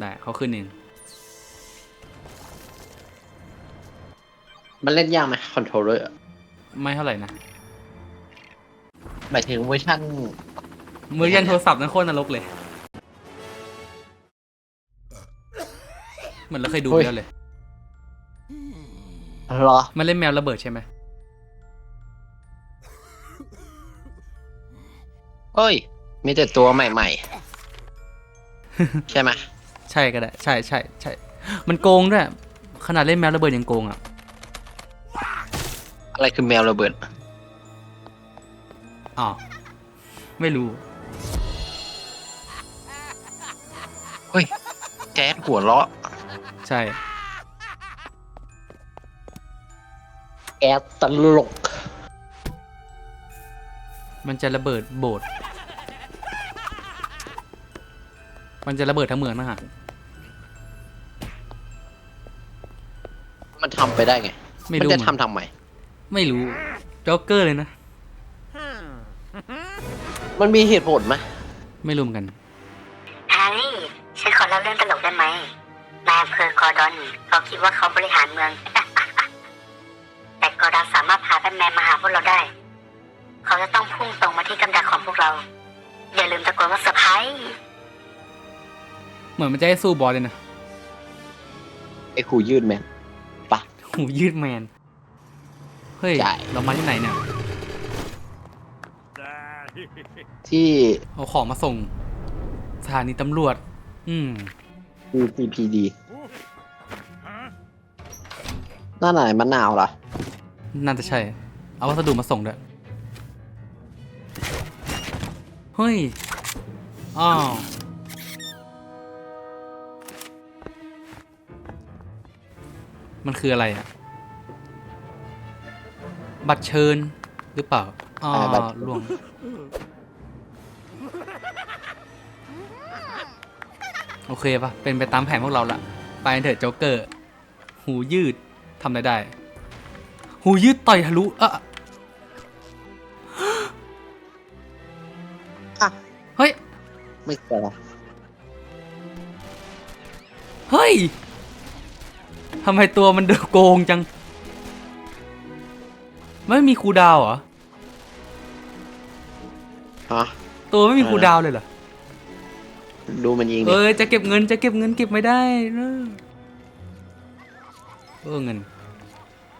ได้เขาขึ้นเองมันเล่นยากไหมคอนโทรลเลอร์ไม่เท่าไหร่นะหมายถึงเวอร์ชันมือยันโทรศัพท์นั่นโคตรนรกเลย เหมือนเราเคยดูไปแล้วเลยเหรอ มันเล่นแมวระเบิดใช่ไหมเอ้ย มีแต่ตัวใหม่ ๆ ใช่ไหม ใช่ก็ได้ ใช่ใช่ใช่ มันโกงด้วย ขนาดเล่นแมวระเบิดยังโกงอะ อะไรคือแมวระเบิด อ๋อ ไม่รู้ เฮ้ย แจ๊ดหัวเราะ ใช่แก๊สตลก มันจะระเบิดโบสถ์ มันจะระเบิดทั้งเมืองนะฮะมันทำไปได้ไง ไม่มันรู้จะเหมือนทำทำไม ไม่รู้จ็อกเกอร์เลยนะ มันมีเหตุผลไหมไม่รู้เหมือนกันแฮร์รี่ฉันขอเล่าเรื่องตลกได้ไหมนายอำเภอกอร์ดอนเขาคิดว่าเขาบริหารเมือง แต่กอร์ดอนสามารถพาแบทแมนมาหาพวกเราได้ เขาจะต้องพุ่งตรงมาที่กำดักของพวกเรา อย่าลืมตะโกนว่าเซอร์ไพรส์ เหมือนมันจะให้สู้บอสเลยนะไอ้ขู่ยืดแมนหูยืดแมน เฮ้ย ใช่ เรามาที่ไหนเนี่ยที่เอาของมาส่งสถานีตำรวจ อืม CCPD หน้าไหนมะนาวเหรอน่าจะใช่ เอาวัสดุมาส่งด้วย เฮ้ย อ้าว มันคืออะไรอะ บัตรเชิญหรือเปล่าอ๋ออ่าบัตร ล่วง โอเคปะเป็นไปตามแผนพวกเราละไปกันเถอะโจ๊กเกอร์ หูยืดทำอะไรได้ หูยืดต่อยทะลุอะอะเฮ้ย ไม่ใช่ละเฮ้ย ทำไมตัวมันดูโกงจัง ไม่มีครูลดาวน์เหรอ ฮะ ตัวไม่มีอะไรนะครูลดาวน์เลยเหรอ ดูมันยิงดิเอ้ยจะเก็บเงินจะเก็บเงินเก็บไม่ได้นะเออเงิน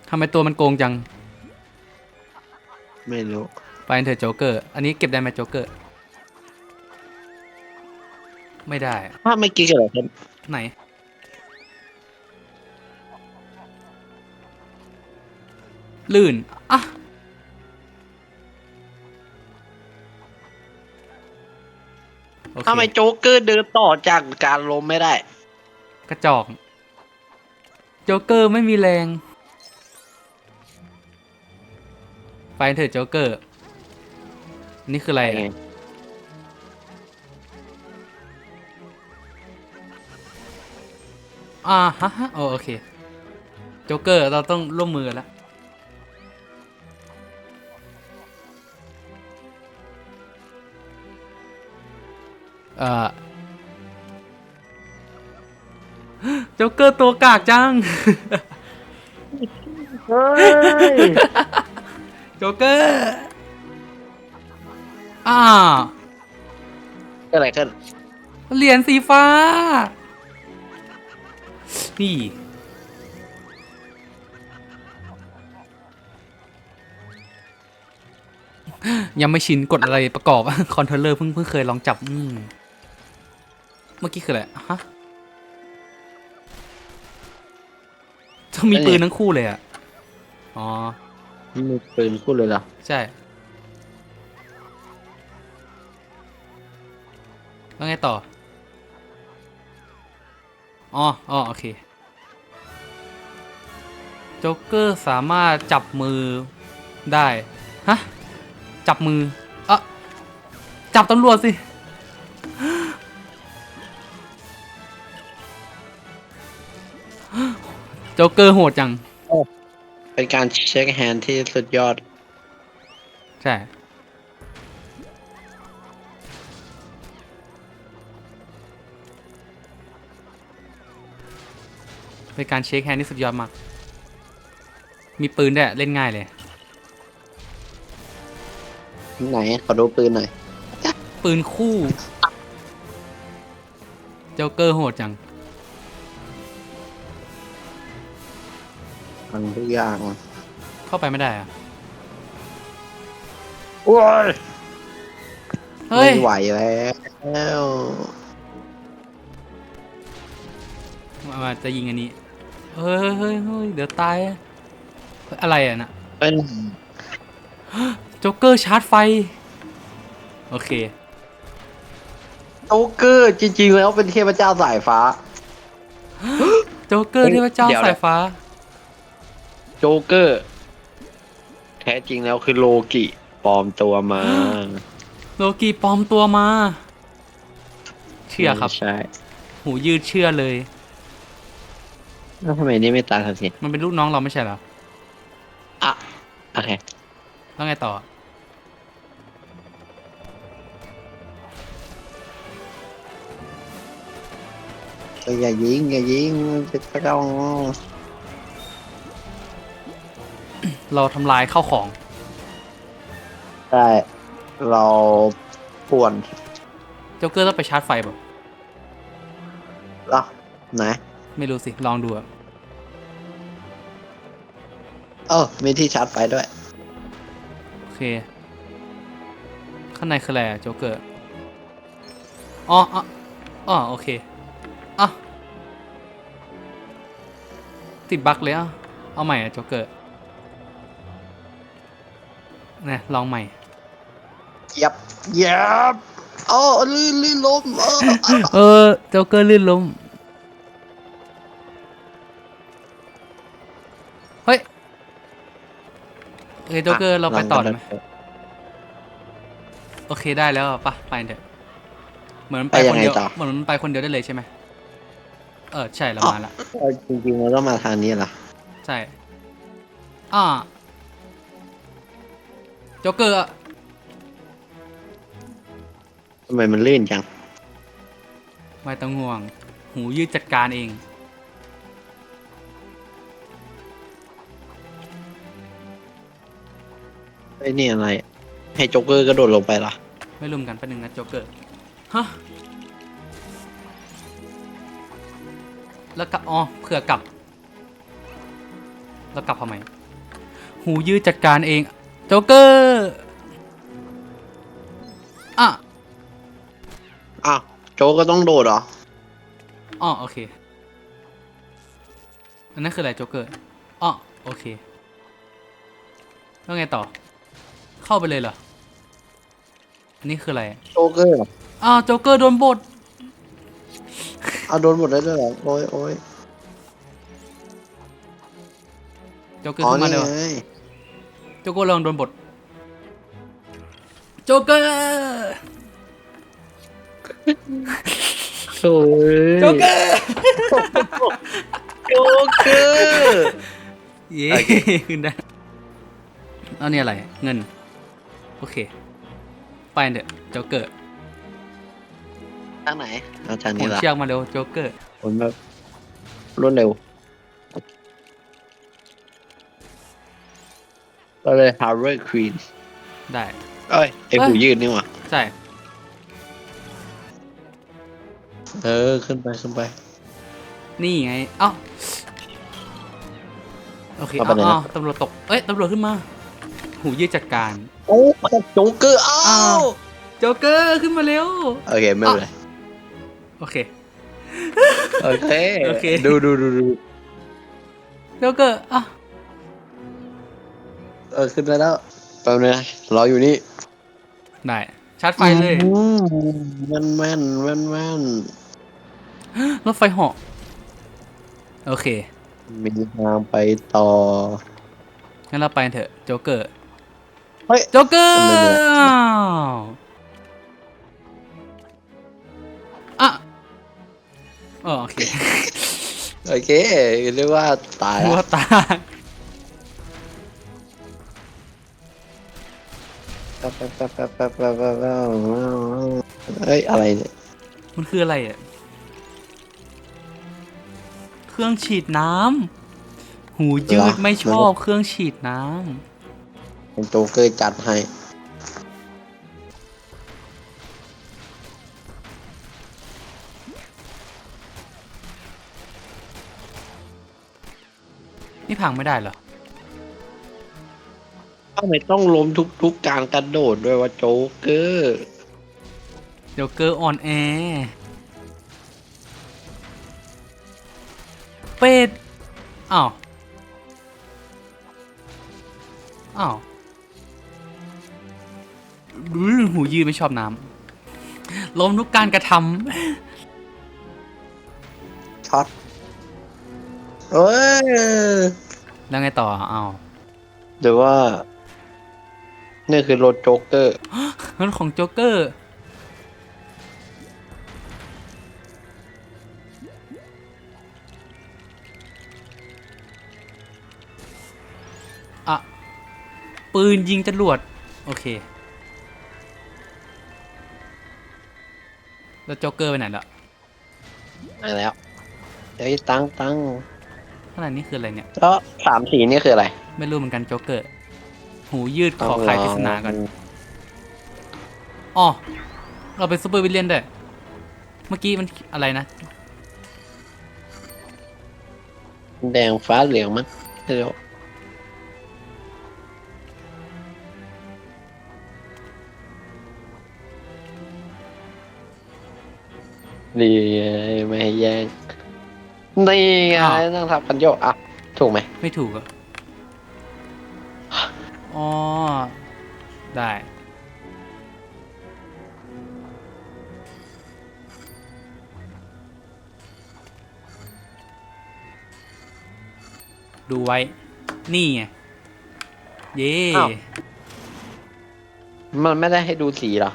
ทำไมตัวมันโกงจัง ไม่รู้ ไปกันเถอะโจ๊กเกอร์ อันนี้เก็บได้ไหมโจ๊กเกอร์ ไม่ได้ ถ้าไม่กินกันเหรอครับไหน ลื่นอะโอเคทำไมโจ๊กเกอร์เดินต่อจากการล้มไม่ได้ กระจอก โจ๊กเกอร์ไม่มีแรง ไปเถอะโจ๊กเกอร์ นี่คืออะไรไงอะ อ่าฮะฮะโอโอเค โจ๊กเกอร์เราต้องร่วมมือกันแล้ว เอ่อโจ๊กเกอร์ตัวกากจัง เฮ้ยโจ๊กเกอร์อ่าเกิดอะไรขึ้นเหรียญสีฟ้า นี่ ยังไม่ชินกดอะไรประกอบ คอนโทรลเลอร์เพิ่งเพิ่งเคยลองจับ อืม เมื่อกี้คืออะไรฮะต้องมีปืนทั้งคู่เลยอะ อ๋อ มีปืนพูดเลยเหรอ ใช่ แล้วไงต่อ อ๋ออ๋อโอเค โจ๊กเกอร์สามารถจับมือได้ ฮะ จับมือ เอะจับตำรวจสิ โจ๊กเกอร์โหดจัง เป็นการเช็คแฮนด์ที่สุดยอด ใช่ เป็นการเช็คแฮนด์ที่สุดยอดมาก มีปืนด้วยเล่นง่ายเลย ไหน ขอดูปืนหน่อย ปืนคู่เจ้าเกอร์โหดจัง มันทุกอย่างเข้าไปไม่ได้อะโอ้ยเฮ้ย ไม่ไหวแล้วมามาจะยิงอันนี้ เฮ้ยเฮ้ยเฮ้ยเดี๋ยวตายอะเฮ้ยอะไรอะน่ะเป็นโจ๊กเกอร์ชาร์จไฟ โอเค โจ๊กเกอร์จริง ๆ แล้วเป็นเทพเจ้าสายฟ้า โจ๊กเกอร์เฮ้ยเทพเจ้าเดี๋ยวนะ สายฟ้า โจ๊กเกอร์ แท้จริงแล้วคือโลกิปลอมตัวมาโลกีปลอมตัวมา เชื่อครับใช่หูยืดเชื่อเลย แล้วทำไมนี่ไม่ตายทันทีมันเป็นลูกน้องเราไม่ใช่เหรอ อะโอเคแล้วไงต่อเอออย่ายิงอย่ายิงเป็นกระดอง เราทำลายข้าวของใช่เราป่วนโจ๊กเกอร์ต้องไปชาร์จไฟแบบเหรอไหน ไม่รู้สิ ลองดูอะเออมีที่ชาร์จไฟด้วย โอเค ข้างในคืออะไรอะโจ๊กเกอร์อ๋ออ๋ออ๋อโอเคอะติดบั๊กเลยอะเอาใหม่อะโจ๊กเกอร์เนี่ยลองใหม่ยับยับโอ้ลื่นลื่นล้มเออเออโจ๊กเกอร์ลื่นล้มเฮ้ยโอเคโจ๊กเกอร์เราไปต่อได้ไหมโอเคได้แล้วอะปะไปเถอะเหมือนมันไปคนเดียวเหมือนมันไปคนเดียวได้เลยใช่ไหมเออใช่เรามาละเออจริงๆมันต้องมาทางนี้ล่ะใช่ อ่า โจ๊กเกอร์อะทำไมมันลื่นจัง ไม่ต้องห่วง หูยืดจัดการเอง ไอ้นี่อะไร ให้โจ๊กเกอร์กระโดดลงไปล่ะ ไม่รุมกันแป๊บนึงนะโจ๊กเกอร์ ฮะ แล้วกลับอ๋อเผื่อกลับ แล้วกลับทำไม หูยืดจัดการเอง โจ๊กเกอร์อะอ้าวโจ๊กก็ต้องโดดเหรอ อ๋อโอเค อันนั้นคืออะไรโจ๊กเกอร์อ๋อโอเค แล้วไงต่อ เข้าไปเลยเหรอ อันนี้คืออะไร โจ๊กเกอร์อ้าวโจ๊กเกอร์โดนบทเอาโดนหมดได้ด้วยเหรอ โอ้ยโอ้ยโจ๊กเกอร์อ๋อขึ้นมานี่เร็วไง โจ๊กเกอร์ลองโดนบทโจ๊กเกอร์โอ้ยโจ๊กเกอร์โจ๊กเกอร์เย้โอเคขึ้นได้แล้วนี่อะไรเงิน โอเค ไปเถอะโจ๊กเกอร์ทางไหนเอาทางหมุนี้นล่ะเชือกมาเร็วโจ๊กเกอร์ผมแบบรวดเร็ว ก็เลย Harvard Queen ได้ เอ้ยไอเอ้ย หูยืดนี่หว่าใช่เออ ขึ้นไปขึ้นไป นี่ไงเอ้าโอเคเอาเอ้าไปไหนนะ เอ้าตำรวจตกเอ้ยตำรวจขึ้นมา หูยืดจัดการ โอ้โจ๊กเกอร์อ้าอ้าว วโจ๊กเกอร์ขึ้นมาเร็ว โอเคไม่เป็นไรโอเค โอเคโอเค ดูดูดูดูโจ๊กเกอร์อะ เออขึ้นได้แล้วแป๊บนึงนะรออยู่นี่ได้ชาร์จไฟเลย อืมแม่นแม่นแม่นแม่นรถไฟเหาะโอเค มีทางไปต่อ งั้นเราไปกันเถอะโจ๊กเกอร์เฮ้ยโจ๊กเกอร์ทำไมเนี่ยอ้าวอะอ๋อโอเคโอเคเรียกว่าตายหัวแล้วตาย เอ้ยอะไรเนี่ยมันคืออะไรอะ เครื่องฉีดน้ำ หูยืดไม่ชอบเครื่องฉีดน้ำเป็นโจเกอร์จัดให้นี่พังไม่ได้เหรอ ทำไมต้องล้มทุกๆการกระโดดด้วยว่าโจ๊กเกอร์เดี๋ยวเกอร์ออนแอร์เป็ดอ้าวอ้าวอื้อหูยืดไม่ชอบน้ำล้มทุกการกระทช็อตเอ้ยำแล้วไงต่ออ้าวหรือว่า นี่คือรถโจ๊กเกอร์รถของโจ๊กเกอร์อะปืนยิงจรวด โอเค แล้วโจ๊กเกอร์ไปไหนละมาแล้วเฮ้ยตั้งตั้งข้างในนี่คืออะไรเนี่ย แล้วสามสีนี่คืออะไร ไม่รู้เหมือนกันโจ๊กเกอร์ หูยืดขอคลายปริศนาก่อนอ๋อเราเป็นซูเปอร์วิลเลียนด้วย เมื่อกี้มันอะไรนะ แดงฟ้าเหลืองมั้งเดี๋ยวดีไงไม่ให้แย่งนี่ไงอ้าวนั่งทับกันโยกอะ ถูกไหม ไม่ถูกเหรอะ อ๋อ ได้ ดูไว้ นี่ไง เย่อ้าว มันไม่ได้ให้ดูสีเหรอ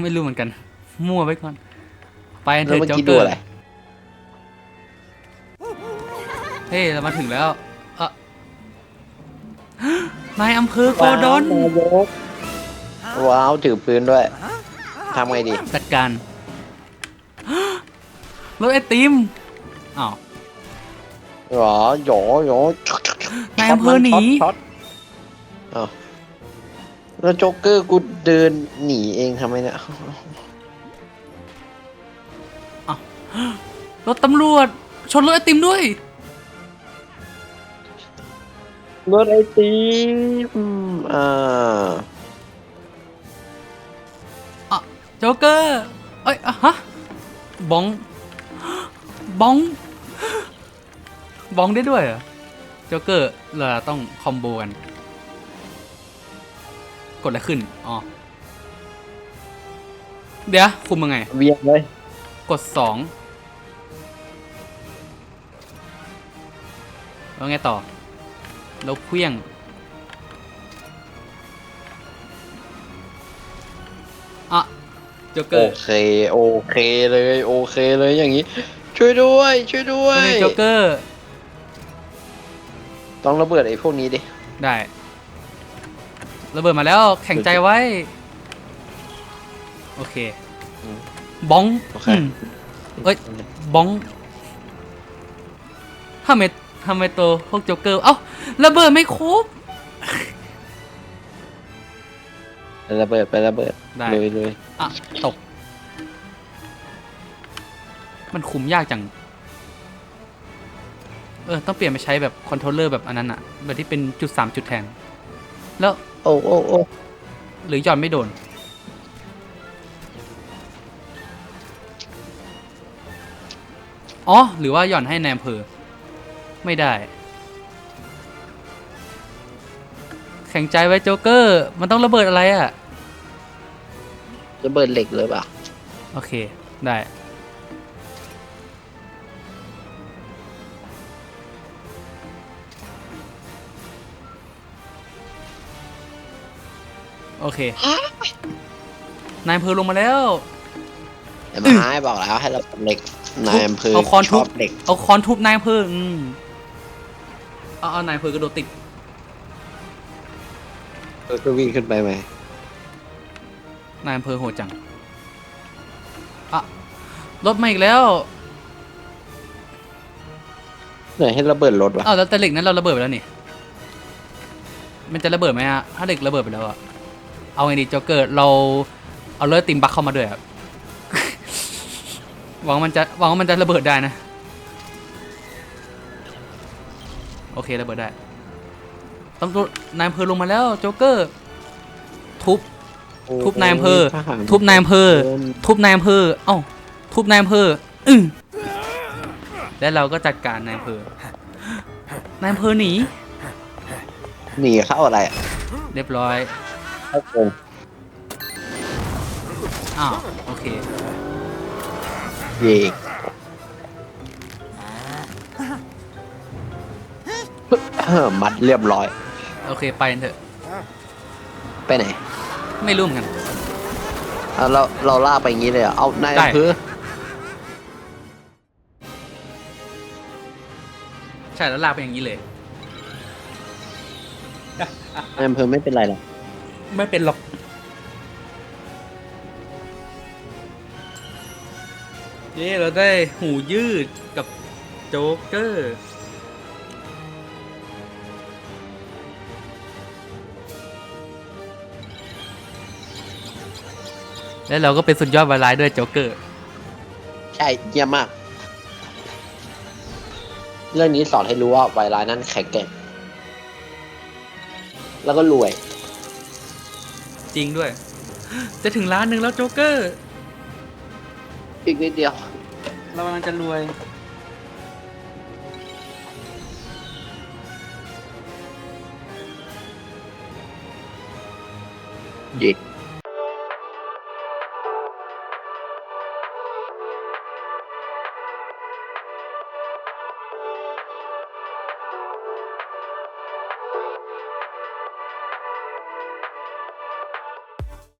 ไม่รู้เหมือนกัน มั่วไว้ก่อน ไปกันเถแล้วอะเมื่อโจ๊กกี้เกดูอร์อะไร เฮ้ยเรามาถึงแล้ว เอ่อ นายอำเภอโกดอนว้าวถือปืนด้วยทำไงดี จัดการรถไอติมอ้าว หรอหยอหยอนายอำเภอหนีช็อตช็อตอ้าวแล้วโจ๊กเกอร์กูเดินหนีเองทำไมเนี่ย รถตำรวจ ชนรถไอติมด้วย รถไอติมอ่าโจ๊กเกอร์เอ้ยอะฮะบองบองบองได้ด้วยเหรอโจ๊กเกอร์เราต้องคอมโบกัน กดอะไรขึ้น อ๋อ เดี๋ยว คุมยังไง เวียนเลย กดสองแล้วไงต่อ แล้วเคลี้ยง อะโจ๊กเกโออร์เคโอเคเลยโอเคเลยอย่างนี้ ช่วยด้วย ช่วยด้วยไม่ได้โจ๊กเกอร์ ต้องระเบิดไอ้พวกนี้ดิ ได้ระเบิดมาแล้วแข่งใจไว้ โอเค อืมบ้องโอเค อืม เอ้ย บ้องทำไม ทำไมตัวพวกโจ๊กเกอร์เอ้าระเบิดไม่ครบ ไประเบิดไประเบิดได้เลยเลยอะตก มันคุมยากจัง เออ ต้องเปลี่ยนไปใช้แบบคอนโทรลเลอร์แบบอันนั้นอะแบบที่เป็นจุดสามจุดแทน แล้วโอ้โอ้โอ้หรือหย่อนไม่โดน อ๋อ หรือว่าหย่อนให้ในอำเภอ ไม่ได้ แข่งใจไว้โจ๊กเกอร์ มันต้องระเบิดอะไรอะ่ะ ระเบิดเหล็กเลยป่ะ โอเค ได้ โอเค นายอำเภอลงมาแล้ว ไอ้ไม้บอกแล้วให้ระเบิดเหล็กนายอำเภอเอาค้อนชทุอบบเหล็ก เอาค้อนทุบนายอำเภออืม เอาเอานายอำเภอกระโดดติดเออก็วิ่งขึ้นไปไหมนายอำเภอโหดจังอะรถมาอีกแล้วไหนให้ระเบิดรถวะอ้าวแล้วแต่เหล็กนั้นเราระเบิดไปแล้วนี่ มันจะระเบิดไหมอะถ้าเหล็กระเบิดไปแล้วอะเอาไงดีโจ๊กเกอร์เราเอาเลือดติมบักเข้ามาด้วยอะ หวังว่ามันจะหวังว่ามันจะระเบิดได้นะ โอเคระเบิดได้ตำรวจนายอำเภอลงมาแล้วโจ๊กเกอร์ ทุบ ทุบนายอำเภอทหารทุบนายอำเภอ ทุบนายอำเภอ เอ้า ทุบนายอำเภออือและเราก็จัดการนายอำเภอนายอำเภอหนี หนีเข้าอะไรอะเรียบร้อยเข้าโกงอ้าวโอเค เย่ เออมัดเรียบร้อย โอเคไปกันเถอะ ไปไหนไม่รู้เหมือนกัน อะเราเราล่าไปอย่างนี้เลยเหรอเอานายได้ อำเภอใช่แล้วลากไปอย่างนี้เลย นายอำเภอไม่เป็นไรหรอกไม่เป็นหรอก เย้เราได้หูยืดกับโจ๊กเกอร์ และเราก็เป็นสุดยอดวายร้ายด้วยโจ๊กเกอร์ ใช่เยี่ยมมาก เรื่องนี้สอนให้รู้ว่าไวรัสนั้นแข็งแกร่งแล้วก็รวย จริงด้วย จะถึงล้านหนึ่งแล้วโจ๊กเกอร์ อีกนิดเดียว เรากำลังจะรวย เย็ด